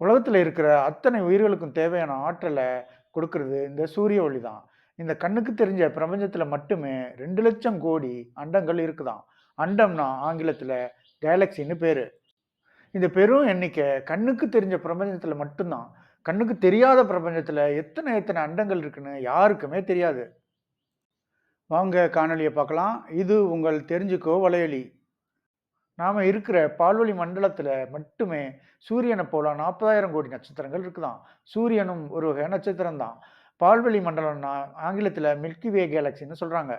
உலகத்தில் இருக்கிற அத்தனை உயிர்களுக்கும் தேவையான ஆற்றலை கொடுக்கறது இந்த சூரிய ஒளி தான். இந்த கண்ணுக்கு தெரிஞ்ச பிரபஞ்சத்தில் மட்டுமே 2,00,000 கோடி அண்டங்கள் இருக்குதான் அண்டம்னா ஆங்கிலத்தில் கேலக்ஸின்னு பேர் இந்த பெரும் எண்ணிக்கை கண்ணுக்கு தெரிஞ்ச பிரபஞ்சத்தில் மட்டும்தான் கண்ணுக்கு தெரியாத பிரபஞ்சத்தில் எத்தனை எத்தனை அண்டங்கள் இருக்குன்னு யாருக்குமே தெரியாது. வாங்க காணொலியை பார்க்கலாம். இது உங்கள் தெரிஞ்சுக்கோ வலையொலி. நாம் இருக்கிற பால்வழி மண்டலத்தில் மட்டுமே சூரியனை போல 40,000 கோடி நட்சத்திரங்கள் இருக்குதான் சூரியனும் ஒரு வகை நட்சத்திரம் தான். பால்வெளி மண்டலம்னா ஆங்கிலத்தில் மில்கி வே கேலக்ஸின்னு சொல்கிறாங்க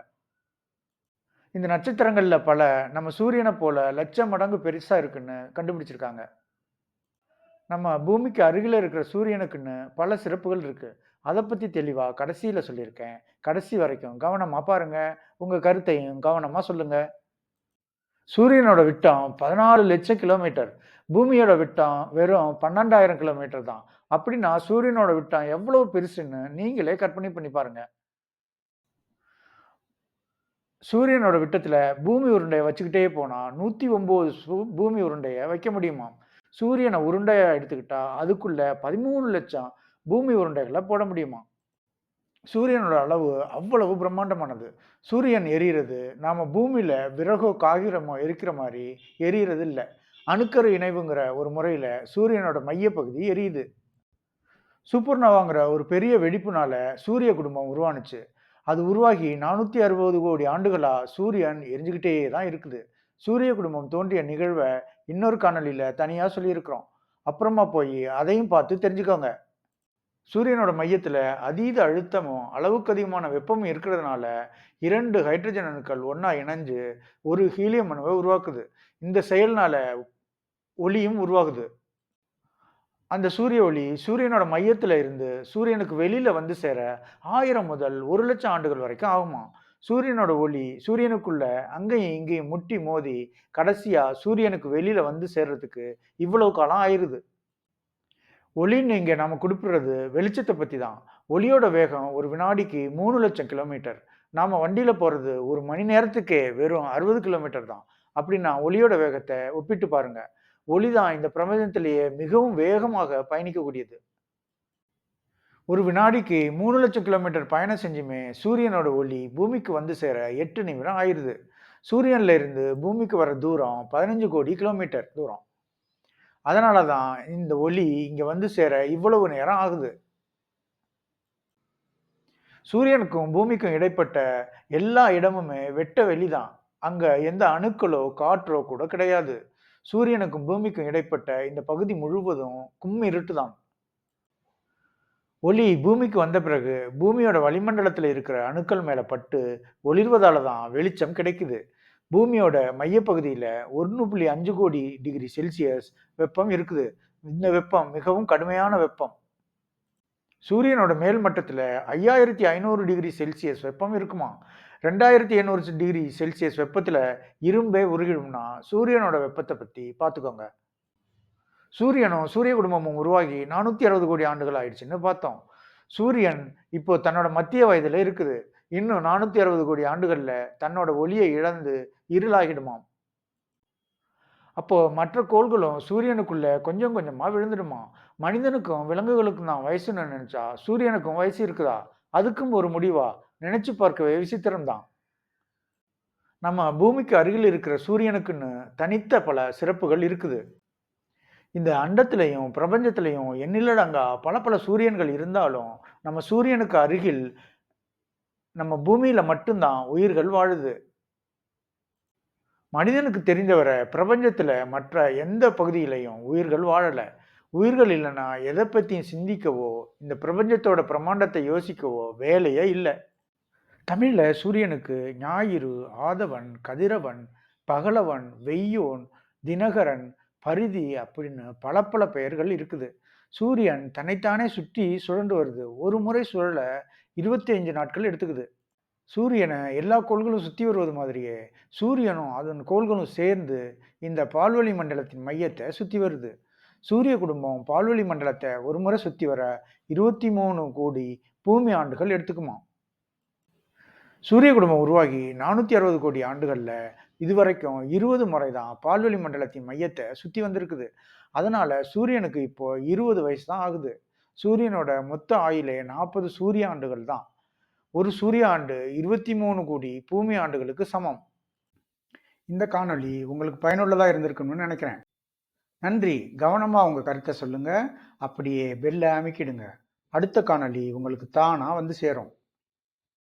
இந்த நட்சத்திரங்களில் பல நம்ம சூரியனை போல லட்சம் மடங்கு பெருசாக இருக்குன்னு கண்டுபிடிச்சிருக்காங்க. நம்ம பூமிக்கு அருகில் இருக்கிற சூரியனுக்குன்னு பல சிறப்புகள் இருக்குது அதை பற்றி தெளிவாக கடைசியில் சொல்லியிருக்கேன். கடைசி வரைக்கும் கவனமாக பாருங்கள் உங்கள் கருத்தையும் கவனமாக சொல்லுங்கள் சூரியனோட விட்டம் 14,00,000 கிலோமீட்டர். பூமியோட விட்டம் வெறும் 12,000 கிலோமீட்டர் தான். அப்படின்னா சூரியனோட விட்டம் எவ்வளவு பெருசுன்னு நீங்களே கற்பனை பண்ணி பாருங்க. சூரியனோட விட்டத்தில் பூமி உருண்டையை வச்சுக்கிட்டே போனால் நூற்றி ஒம்பது பூமி உருண்டையை வைக்க முடியுமாம். உருண்டையாக எடுத்துக்கிட்டால் எடுத்துக்கிட்டா அதுக்குள்ள 13,00,000 பூமி உருண்டைகளை போட முடியுமா சூரியனோட அளவு அவ்வளவு பிரம்மாண்டமானது. சூரியன் எரியிறது நாம் பூமியில் விறகோ, காகிரமோ எரிக்கிற மாதிரி எரியிறது இல்லை அணுக்கரு இணைவுங்கிற ஒரு முறையில் சூரியனோட மையப்பகுதி எரியுது. சூப்பர்னவாங்கிற ஒரு பெரிய வெடிப்புனால சூரிய குடும்பம் உருவானுச்சு. அது உருவாகி 460 கோடி ஆண்டுகளாக சூரியன் எரிஞ்சுக்கிட்டே தான் இருக்குது. சூரிய குடும்பம் தோன்றிய நிகழ்வை இன்னொரு காணொலியில் தனியாக சொல்லியிருக்கிறோம். அப்புறமா போய் அதையும் பார்த்து தெரிஞ்சுக்கோங்க. சூரியனோட மையத்தில் அதீத அழுத்தமும், அளவுக்கு அதிகமான வெப்பமும் இருக்கிறதுனால இரண்டு ஹைட்ரஜன் அணுக்கள் ஒன்றா இணைஞ்சு ஒரு ஹீலியம் அணுவை உருவாக்குது. இந்த செயல்னால ஒளியும் உருவாகுது. அந்த சூரிய ஒளி சூரியனோட மையத்தில் இருந்து சூரியனுக்கு வெளியில் வந்து சேர ஆயிரம் முதல் ஒரு லட்சம் ஆண்டுகள் வரைக்கும் ஆகுமா சூரியனோட ஒளி சூரியனுக்குள்ள அங்கேயும் இங்கேயும் முட்டி மோதி கடைசியாக சூரியனுக்கு வெளியில் வந்து சேர்றதுக்கு இவ்வளவு காலம் ஆயிடுது ஒளின்னு இங்கே நம்ம கொடுப்புறது வெளிச்சத்தை பற்றி தான். ஒளியோட வேகம் ஒரு வினாடிக்கு மூணு லட்சம் கிலோமீட்டர். நாம் வண்டியில் போகிறது ஒரு மணி நேரத்துக்கே வெறும் 60 கிலோமீட்டர் தான். அப்படின்னா ஒளியோட வேகத்தை ஒப்பிட்டு பாருங்க. ஒளி தான் இந்த பிரபஞ்சத்திலேயே மிகவும் வேகமாக பயணிக்கக்கூடியது. ஒரு வினாடிக்கு மூணு லட்சம் கிலோமீட்டர் பயணம் செஞ்சுமே சூரியனோட ஒளி பூமிக்கு வந்து சேர எட்டு நிமிடம் ஆயிடுது சூரியன்ல இருந்து பூமிக்கு வர தூரம் 15 கோடி கிலோமீட்டர் தூரம். அதனால தான் இந்த ஒளி இங்கே வந்து சேர இவ்வளவு நேரம் ஆகுது. சூரியனுக்கும் பூமிக்கும் இடைப்பட்ட எல்லா இடமுமே வெட்ட வெளி தான். அங்கே எந்த அணுக்களோ, காற்றோ கூட கிடையாது. சூரியனுக்கும் பூமிக்கும் இடைப்பட்ட இந்த பகுதி முழுவதும் கும்மிருட்டு தான். ஒளி பூமிக்கு வந்த பிறகு பூமியோட வளிமண்டலத்தில் இருக்கிற அணுக்கள் மேலே பட்டு ஒளிர்வதால தான் வெளிச்சம் கிடைக்குது. பூமியோட மையப்பகுதியில 1.5 கோடி டிகிரி செல்சியஸ் வெப்பம் இருக்குது. இந்த வெப்பம் மிகவும் கடுமையான வெப்பம். சூரியனோட மேல் மட்டத்தில் ஐயாயிரத்தி ஐநூறு டிகிரி செல்சியஸ் வெப்பம் இருக்குமா ரெண்டாயிரத்தி எண்ணூறு டிகிரி செல்சியஸ் வெப்பத்தில் இரும்பே உருகிடும்னா சூரியனோட வெப்பத்தை பற்றி பார்த்துக்கோங்க. சூரியனும் சூரிய குடும்பமும் உருவாகி 460 கோடி ஆண்டுகள் ஆயிடுச்சுன்னு பார்த்தோம். சூரியன் இப்போ தன்னோட மத்திய வயதில் இருக்குது. இன்னும் 460 கோடி ஆண்டுகள்ல தன்னோட ஒளியை இழந்து இருளாகிடுமாம். அப்போ மற்ற கோள்களும் சூரியனுக்குள்ள கொஞ்சம் கொஞ்சமா விழுந்துடுமாம். மனிதனுக்கும், விலங்குகளுக்கும் தான் வயசுன்னு நினைச்சா சூரியனுக்கும் வயசு இருக்குதா? அதுக்கும் ஒரு முடிவா? நினைச்சு பார்க்கவே விசித்திரம்தான் நம்ம பூமிக்கு அருகில் இருக்கிற சூரியனுக்குன்னு தனித்த பல சிறப்புகள் இருக்குது. இந்த அண்டத்திலையும் பிரபஞ்சத்திலையும் எண்ணிலடங்கா பல பல சூரியன்கள் இருந்தாலும், நம்ம சூரியனுக்கு அருகில் நம்ம பூமியில் மட்டும்தான் உயிர்கள் வாழுது. மனிதனுக்கு தெரிந்தவரை பிரபஞ்சத்தில் மற்ற எந்த பகுதியிலையும் உயிர்கள் வாழலை உயிர்கள் இல்லைன்னா எதை பற்றியும் சிந்திக்கவோ, இந்த பிரபஞ்சத்தோட பிரம்மாண்டத்தை யோசிக்கவோ வேலையே இல்லை தமிழில் சூரியனுக்கு ஞாயிறு, ஆதவன், கதிரவன், பகலவன், வெய்யோன், தினகரன், பரிதி அப்படின்னு பல பல பெயர்கள் இருக்குது. சூரியன் தன்னைத்தானே சுற்றி சுழன்று வருது. ஒரு முறை சுழல 25 நாட்கள் எடுத்துக்குது. சூரியனை எல்லா கோள்களும் சுற்றி வருவது மாதிரியே, சூரியனும் அதன் கோள்களும் சேர்ந்து இந்த பால்வெளி மண்டலத்தின் மையத்தை சுற்றி வருது. சூரிய குடும்பம் பால்வெளி மண்டலத்தை ஒரு முறை சுற்றி வர 23 கோடி பூமி ஆண்டுகள் எடுத்துக்குமாம். சூரிய குடும்பம் உருவாகி 460 கோடி ஆண்டுகளில் இதுவரைக்கும் 20 முறை தான் பால்வெளி மண்டலத்தின் மையத்தை சுற்றி வந்திருக்குது. அதனால சூரியனுக்கு இப்போ இருபது வயசு தான் ஆகுது. சூரியனோட மொத்த ஆயிலே நாற்பது சூரிய ஆண்டுகள் தான். ஒரு சூரிய ஆண்டு இருபத்தி மூணு கோடி பூமி ஆண்டுகளுக்கு சமம். இந்த காணொளி உங்களுக்கு பயனுள்ளதாக இருந்திருக்கணும்னு நினைக்கிறேன். நன்றி. கவனமாக உங்கள் கருத்தை சொல்லுங்கள் அப்படியே பெல்லை அமைக்கிடுங்க. அடுத்த காணொளி உங்களுக்கு தானாக வந்து சேரும்.